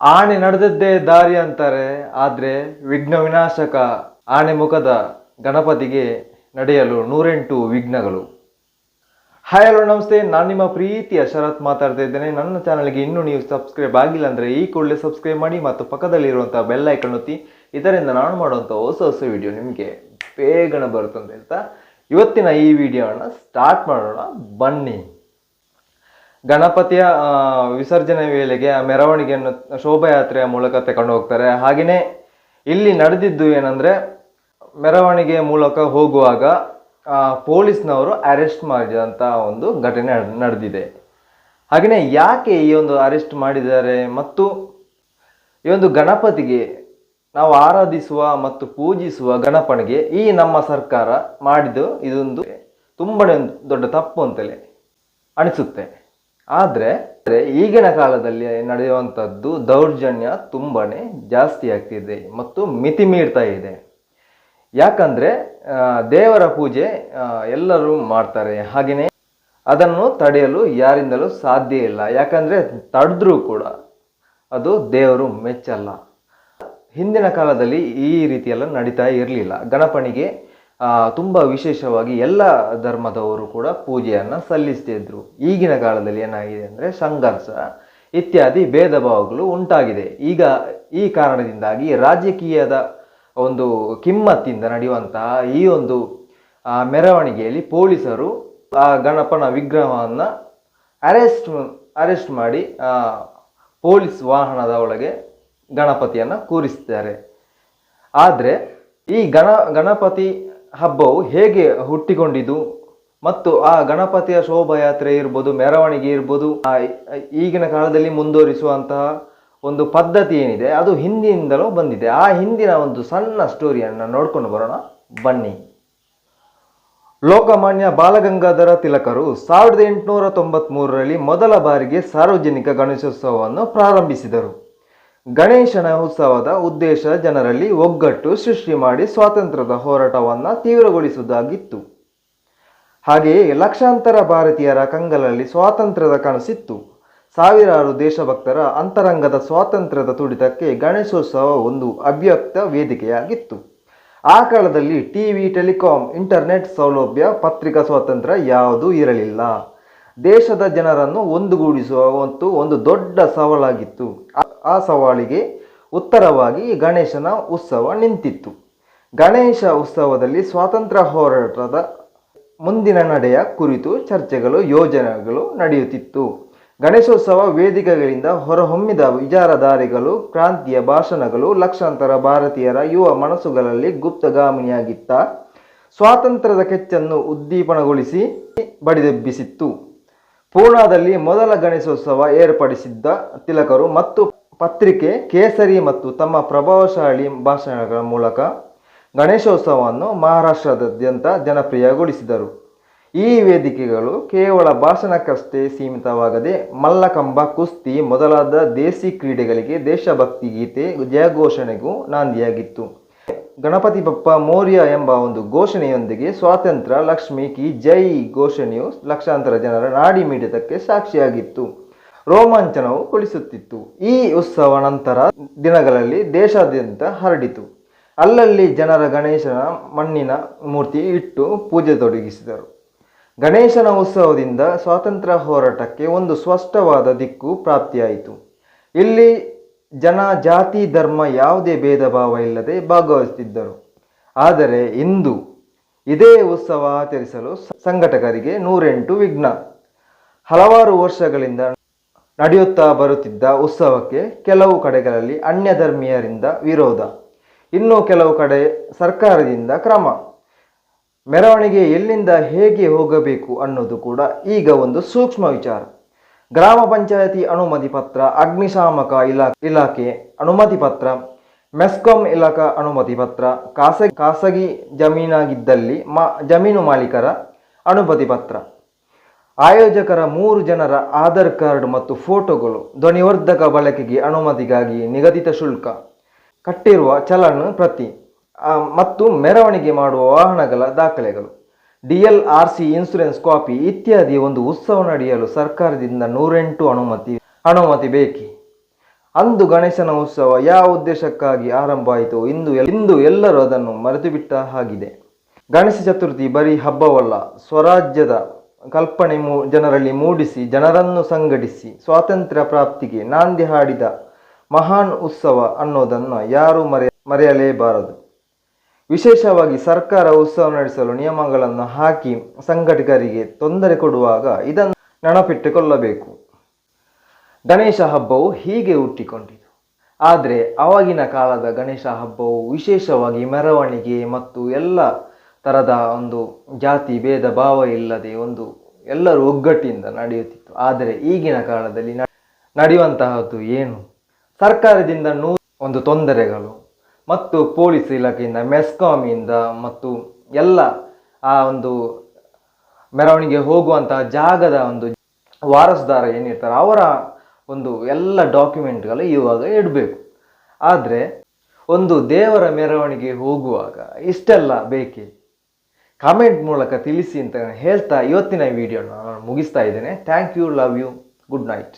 ಆನೆ ನಡೆದದ್ದೇ ದಾರಿ ಅಂತಾರೆ, ಆದ್ರೆ ವಿಘ್ನ ವಿನಾಶಕ ಆನೆ ಮುಖದ ಗಣಪತಿಗೆ ನಡೆಯಲು ನೂರೆಂಟು ವಿಘ್ನಗಳು. ಹಾಯ್ ಹಲೋ ನಮಸ್ತೆ. ನಾನು ನಿಮ್ಮ ಪ್ರೀತಿಯ ಶರತ್ ಮಾತಾಡ್ತಾ ಇದ್ದೇನೆ. ನನ್ನ ಚಾನಲ್ಗೆ ಇನ್ನೂ ನೀವು ಸಬ್ಸ್ಕ್ರೈಬ್ ಆಗಿಲ್ಲ ಅಂದರೆ ಈ ಕೂಡಲೇ ಸಬ್ಸ್ಕ್ರೈಬ್ ಮಾಡಿ ಮತ್ತು ಪಕ್ಕದಲ್ಲಿರುವಂಥ ಬೆಲ್ ಐಕನ್ ಒತ್ತಿ. ಇದರಿಂದ ನಾನು ಮಾಡುವಂಥ ಹೊಸ ಹೊಸ ವಿಡಿಯೋ ನಿಮಗೆ ಬೇಗನೆ ಬರುತ್ತದೆ ಅಂತ ಇವತ್ತಿನ ಈ ವಿಡಿಯೋನ ಸ್ಟಾರ್ಟ್ ಮಾಡೋಣ. ಬನ್ನಿ. ಗಣಪತಿಯ ವಿಸರ್ಜನೆ ವೇಳೆಗೆ ಆ ಮೆರವಣಿಗೆಯನ್ನು ಶೋಭಾಯಾತ್ರೆಯ ಮೂಲಕ ತಗೊಂಡು ಹೋಗ್ತಾರೆ. ಹಾಗೆಯೇ ಇಲ್ಲಿ ನಡೆದಿದ್ದು ಏನಂದರೆ, ಮೆರವಣಿಗೆಯ ಮೂಲಕ ಹೋಗುವಾಗ ಪೊಲೀಸ್ನವರು ಅರೆಸ್ಟ್ ಮಾಡಿದಂಥ ಒಂದು ಘಟನೆ ನಡೆದಿದೆ. ಹಾಗೆಯೇ ಯಾಕೆ ಈ ಒಂದು ಅರೆಸ್ಟ್ ಮಾಡಿದ್ದಾರೆ ಮತ್ತು ಈ ಒಂದು ಗಣಪತಿಗೆ ನಾವು ಆರಾಧಿಸುವ ಮತ್ತು ಪೂಜಿಸುವ ಗಣಪನಿಗೆ ಈ ನಮ್ಮ ಸರ್ಕಾರ ಮಾಡಿದ್ದು ಇದೊಂದು ತುಂಬನೇ ದೊಡ್ಡ ತಪ್ಪು ಅಂತಲೇ ಅನಿಸುತ್ತೆ. ಆದರೆ ಈಗಿನ ಕಾಲದಲ್ಲಿ ನಡೆಯುವಂಥದ್ದು ದೌರ್ಜನ್ಯ ತುಂಬಾ ಜಾಸ್ತಿ ಆಗ್ತಿದೆ ಮತ್ತು ಮಿತಿ ಮೀರ್ತಾ ಇದೆ. ಯಾಕಂದರೆ ದೇವರ ಪೂಜೆ ಎಲ್ಲರೂ ಮಾಡ್ತಾರೆ. ಹಾಗೆಯೇ ಅದನ್ನು ತಡೆಯಲು ಯಾರಿಂದಲೂ ಸಾಧ್ಯ ಇಲ್ಲ. ಯಾಕಂದರೆ ತಡೆದ್ರೂ ಕೂಡ ಅದು ದೇವರು ಮೆಚ್ಚಲ್ಲ. ಹಿಂದಿನ ಕಾಲದಲ್ಲಿ ಈ ರೀತಿಯೆಲ್ಲ ನಡೀತಾ ಇರಲಿಲ್ಲ. ಗಣಪನಿಗೆ ತುಂಬ ವಿಶೇಷವಾಗಿ ಎಲ್ಲ ಧರ್ಮದವರು ಕೂಡ ಪೂಜೆಯನ್ನು ಸಲ್ಲಿಸ್ತಿದ್ರು. ಈಗಿನ ಕಾಲದಲ್ಲಿ ಏನಾಗಿದೆ ಅಂದರೆ ಸಂಘರ್ಷ ಇತ್ಯಾದಿ ಭೇದ ಭಾವಗಳು ಉಂಟಾಗಿದೆ. ಈಗ ಈ ಕಾರಣದಿಂದಾಗಿ ರಾಜಕೀಯದ ಒಂದು ಕಿಮ್ಮತ್ತಿಂದ ನಡೆಯುವಂತಹ ಈ ಒಂದು ಮೆರವಣಿಗೆಯಲ್ಲಿ ಪೊಲೀಸರು ಆ ಗಣಪನ ವಿಗ್ರಹವನ್ನು ಅರೆಸ್ಟ್ ಅರೆಸ್ಟ್ ಮಾಡಿ ಪೊಲೀಸ್ ವಾಹನದ ಒಳಗೆ ಗಣಪತಿಯನ್ನು ಕೂರಿಸ್ತಾರೆ ಆದರೆ ಈ ಗಣ, ಗಣಪತಿ ಹಬ್ಬವು ಹೇಗೆ ಹುಟ್ಟಿಕೊಂಡಿದ್ದು ಮತ್ತು ಆ ಗಣಪತಿಯ ಶೋಭಾಯಾತ್ರೆ ಇರ್ಬೋದು, ಮೆರವಣಿಗೆ ಇರ್ಬೋದು ಈಗಿನ ಕಾಲದಲ್ಲಿ ಮುಂದುವರಿಸುವಂತಹ ಒಂದು ಪದ್ಧತಿ ಏನಿದೆ, ಅದು ಹಿಂದಿನಿಂದಲೂ ಬಂದಿದೆ. ಆ ಹಿಂದಿನ ಒಂದು ಸಣ್ಣ ಸ್ಟೋರಿಯನ್ನು ನೋಡ್ಕೊಂಡು ಬರೋಣ. ಬನ್ನಿ. ಲೋಕಮಾನ್ಯ ಬಾಲಗಂಗಾಧರ ತಿಲಕರು ಸಾವಿರದ ಎಂಟುನೂರ ತೊಂಬತ್ಮೂರರಲ್ಲಿ ಮೊದಲ ಬಾರಿಗೆ ಸಾರ್ವಜನಿಕ ಗಣೇಶೋತ್ಸವವನ್ನು ಪ್ರಾರಂಭಿಸಿದರು. ಗಣೇಶನ ಉತ್ಸವದ ಉದ್ದೇಶ ಜನರಲ್ಲಿ ಒಗ್ಗಟ್ಟು ಸೃಷ್ಟಿ ಮಾಡಿ ಸ್ವಾತಂತ್ರ್ಯದ ಹೋರಾಟವನ್ನು ತೀವ್ರಗೊಳಿಸುವುದಾಗಿತ್ತು. ಹಾಗೆಯೇ ಲಕ್ಷಾಂತರ ಭಾರತೀಯರ ಕಂಗಲಲ್ಲಿ ಸ್ವಾತಂತ್ರ್ಯದ ಕನಸಿತ್ತು. ಸಾವಿರಾರು ದೇಶಭಕ್ತರ ಅಂತರಂಗದ ಸ್ವಾತಂತ್ರ್ಯದ ತುಡಿತಕ್ಕೆ ಗಣೇಶೋತ್ಸವ ಒಂದು ಅವ್ಯಕ್ತ ವೇದಿಕೆಯಾಗಿತ್ತು. ಆ ಕಾಲದಲ್ಲಿ ಟಿವಿ, ಟೆಲಿಕಾಂ, ಇಂಟರ್ನೆಟ್ ಸೌಲಭ್ಯ, ಪತ್ರಿಕಾ ಸ್ವಾತಂತ್ರ್ಯ ಯಾವುದೂ ಇರಲಿಲ್ಲ. ದೇಶದ ಜನರನ್ನು ಒಂದುಗೂಡಿಸುವ ಒಂದು ದೊಡ್ಡ ಸವಾಲಾಗಿತ್ತು. ಆ ಸವಾಲಿಗೆ ಉತ್ತರವಾಗಿ ಗಣೇಶನ ಉತ್ಸವ ನಿಂತಿತ್ತು. ಗಣೇಶ ಉತ್ಸವದಲ್ಲಿ ಸ್ವಾತಂತ್ರ್ಯ ಹೋರಾಟದ ಮುಂದಿನ ನಡೆಯ ಕುರಿತು ಚರ್ಚೆಗಳು, ಯೋಜನೆಗಳು ನಡೆಯುತ್ತಿತ್ತು. ಗಣೇಶೋತ್ಸವ ವೇದಿಕೆಗಳಿಂದ ಹೊರಹೊಮ್ಮಿದ ವಿಚಾರಧಾರೆಗಳು, ಕ್ರಾಂತಿಯ ಭಾಷಣಗಳು, ಲಕ್ಷಾಂತರ ಭಾರತೀಯರ ಯುವ ಮನಸ್ಸುಗಳಲ್ಲಿ ಗುಪ್ತಗಾಮಿನಿಯಾಗಿತ್ತ ಸ್ವಾತಂತ್ರ್ಯದ ಕೆಚ್ಚನ್ನು ಉದ್ದೀಪನಗೊಳಿಸಿ ಬಡಿದೆಬ್ಬಿಸಿತ್ತು. ಪೂರ್ಣಾದಲ್ಲಿ ಮೊದಲ ಗಣೇಶೋತ್ಸವ ಏರ್ಪಡಿಸಿದ್ದ ತಿಲಕರು ಮತ್ತು ಪತ್ರಿಕೆ, ಕೇಸರಿ ಮತ್ತು ತಮ್ಮ ಪ್ರಭಾವಶಾಲಿ ಭಾಷಣಗಳ ಮೂಲಕ ಗಣೇಶೋತ್ಸವವನ್ನು ಮಹಾರಾಷ್ಟ್ರದಾದ್ಯಂತ ಜನಪ್ರಿಯಗೊಳಿಸಿದರು. ಈ ವೇದಿಕೆಗಳು ಕೇವಲ ಭಾಷಣಕ್ಕಷ್ಟೇ ಸೀಮಿತವಾಗದೆ ಮಲ್ಲಕಂಬ, ಕುಸ್ತಿ ಮೊದಲಾದ ದೇಸಿ ಕ್ರೀಡೆಗಳಿಗೆ ದೇಶಭಕ್ತಿ ಗೀತೆ ಜಯಘೋಷಣೆಗೂ ನಾಂದಿಯಾಗಿತ್ತು. ಗಣಪತಿ ಬಪ್ಪ ಮೌರ್ಯ ಎಂಬ ಒಂದು ಘೋಷಣೆಯೊಂದಿಗೆ ಸ್ವಾತಂತ್ರ್ಯ, ಲಕ್ಷ್ಮಿ ಕಿ ಜೈ ಘೋಷಣೆಯು ಲಕ್ಷಾಂತರ ಜನರ ನಾಡಿ ಮಿಡಿತಕ್ಕೆ ಸಾಕ್ಷಿಯಾಗಿತ್ತು. ರೋಮಾಂಚನವು ಕೊಳಿಸುತ್ತಿತ್ತು ಈ ಉತ್ಸವ ನಂತರ ದಿನಗಳಲ್ಲಿ ದೇಶಾದ್ಯಂತ ಹರಡಿತು. ಅಲ್ಲಲ್ಲಿ ಜನರ ಗಣೇಶನ ಮಣ್ಣಿನ ಮೂರ್ತಿ ಇಟ್ಟು ಪೂಜೆ ತೊಡಗಿಸಿದರು. ಗಣೇಶನ ಉತ್ಸವದಿಂದ ಸ್ವಾತಂತ್ರ್ಯ ಹೋರಾಟಕ್ಕೆ ಒಂದು ಸ್ಪಷ್ಟವಾದ ದಿಕ್ಕು ಪ್ರಾಪ್ತಿಯಾಯಿತು. ಇಲ್ಲಿ ಜನ ಜಾತಿ ಧರ್ಮ ಯಾವುದೇ ಭೇದ ಭಾವ ಇಲ್ಲದೆ ಭಾಗವಹಿಸುತ್ತಿದ್ದರು. ಆದರೆ ಇಂದು ಇದೇ ಉತ್ಸವ ಆಚರಿಸಲು ಸಂಘಟಕರಿಗೆ ನೂರೆಂಟು ವಿಘ್ನ. ಹಲವಾರು ವರ್ಷಗಳಿಂದ ನಡೆಯುತ್ತಾ ಬರುತ್ತಿದ್ದ ಉತ್ಸವಕ್ಕೆ ಕೆಲವು ಕಡೆಗಳಲ್ಲಿ ಅನ್ಯ ಧರ್ಮೀಯರಿಂದ ವಿರೋಧ. ಇನ್ನು ಕೆಲವು ಕಡೆ ಸರ್ಕಾರದಿಂದ ಕ್ರಮ. ಮೆರವಣಿಗೆ ಎಲ್ಲಿಂದ ಹೇಗೆ ಹೋಗಬೇಕು ಅನ್ನೋದು ಕೂಡ ಈಗ ಒಂದು ಸೂಕ್ಷ್ಮ ವಿಚಾರ. ಗ್ರಾಮ ಪಂಚಾಯತಿ ಅನುಮತಿ ಪತ್ರ, ಅಗ್ನಿಶಾಮಕ ಇಲಾ ಇಲಾಖೆ ಅನುಮತಿ ಪತ್ರ, ಮೆಸ್ಕಾಂ ಇಲಾಖಾ ಅನುಮತಿ ಪತ್ರ, ಖಾಸಗಿ ಖಾಸಗಿ ಜಮೀನಾಗಿದ್ದಲ್ಲಿ ಮಾ, ಜಮೀನು ಮಾಲೀಕರ ಅನುಮತಿ ಪತ್ರ. ಆಯೋಜಕರ ಮೂರು ಜನರ ಆಧಾರ್ ಕಾರ್ಡ್ ಮತ್ತು ಫೋಟೋಗಳು ಧ್ವನಿವರ್ಧಕ ಬಳಕೆಗೆ ಅನುಮತಿಗಾಗಿ ನಿಗದಿತ ಶುಲ್ಕ. ಕಟ್ಟಿರುವ ಚಲನ್ ಪ್ರತಿ ಮತ್ತು ಮೆರವಣಿಗೆ ಮಾಡುವ ವಾಹನಗಳ ದಾಖಲೆಗಳು. DL R C insurance copy ಇತ್ಯಾದಿ ಒಂದು ಉತ್ಸವ ನಡೆಯಲು ಸರ್ಕಾರದಿಂದ ನೂರೆಂಟು ಅನುಮತಿ ಅನುಮತಿ ಬೇಕಿ? ಅಂದು ಗಣೇಶನ ಉತ್ಸವ ಯಾವ ಉದ್ದೇಶಕ್ಕಾಗಿ ಆರಂಭ ಆಯಿತು? ಇಂದು ಇಂದು ಎಲ್ಲರೂ ಅದನ್ನು ಮರೆತುಬಿಟ್ಟ ಹಾಗಿದೆ. ಗಣೇಶ ಚತುರ್ಥಿ ಬರೀ ಹಬ್ಬವಲ್ಲ, ಸ್ವರಾಜ್ಯದ ಕಲ್ಪನೆ ಮೂ, ಜನರಲ್ಲಿ ಮೂಡಿಸಿ, ಜನರನ್ನು ಸಂಘಟಿಸಿ, ಸ್ವಾತಂತ್ರ್ಯ ಪ್ರಾಪ್ತಿಗೆ ನಾಂದಿ ಹಾಡಿದ ಮಹಾನ್ ಉತ್ಸವ ಅನ್ನೋದನ್ನು ಯಾರೂ ಮರೆಯ, ಮರೆಯಲೇಬಾರದು. ವಿಶೇಷವಾಗಿ ಸರ್ಕಾರ ಉತ್ಸವ ನಡೆಸಲು ನಿಯಮಗಳನ್ನು ಹಾಕಿ ಸಂಘಟಕರಿಗೆ ತೊಂದರೆ ಕೊಡುವಾಗ ಇದನ್ನು ನೆನಪಿಟ್ಟುಕೊಳ್ಳಬೇಕು. ಗಣೇಶ ಹಬ್ಬವು ಹೀಗೆ ಹುಟ್ಟಿಕೊಂಡಿತು. ಆದರೆ ಆವಾಗಿನ ಕಾಲದ ಗಣೇಶ ಹಬ್ಬವು ವಿಶೇಷವಾಗಿ ಮೆರವಣಿಗೆ ಮತ್ತು ಎಲ್ಲ ಥರದ ಒಂದು ಜಾತಿ ಭೇದ ಭಾವ ಇಲ್ಲದೆ ಒಂದು ಎಲ್ಲರೂ ಒಗ್ಗಟ್ಟಿನಿಂದ ನಡೆಯುತ್ತಿತ್ತು. ಆದರೆ ಈಗಿನ ಕಾಲದಲ್ಲಿ ನಡೆಯುವಂತಹದ್ದು ಏನು? ಸರ್ಕಾರದಿಂದ ನೂ ಒಂದು ತೊಂದರೆಗಳು. ಮತ್ತು ಪೊಲೀಸ್ ಇಲಾಖೆಯಿಂದ ಮೆಸ್ಕಾಮಿಂದ ಮತ್ತು ಎಲ್ಲ ಆ ಒಂದು ಮೆರವಣಿಗೆ ಹೋಗುವಂತಹ ಜಾಗದ ಒಂದು ವಾರಸುದಾರ ಏನಿರ್ತಾರೆ ಅವರ ಒಂದು ಎಲ್ಲ ಡಾಕ್ಯುಮೆಂಟ್ಗಳು ಇವಾಗ ಇಡಬೇಕು. ಆದರೆ ಒಂದು ದೇವರ ಮೆರವಣಿಗೆ ಹೋಗುವಾಗ ಇಷ್ಟೆಲ್ಲ ಬೇಕೇ? ಕಾಮೆಂಟ್ ಮೂಲಕ ತಿಳಿಸಿ ಅಂತ ಹೇಳ್ತಾ ಇವತ್ತಿನ ವಿಡಿಯೋನ ನಾನು ಮುಗಿಸ್ತಾ ಇದ್ದೇನೆ. Thank you love you good night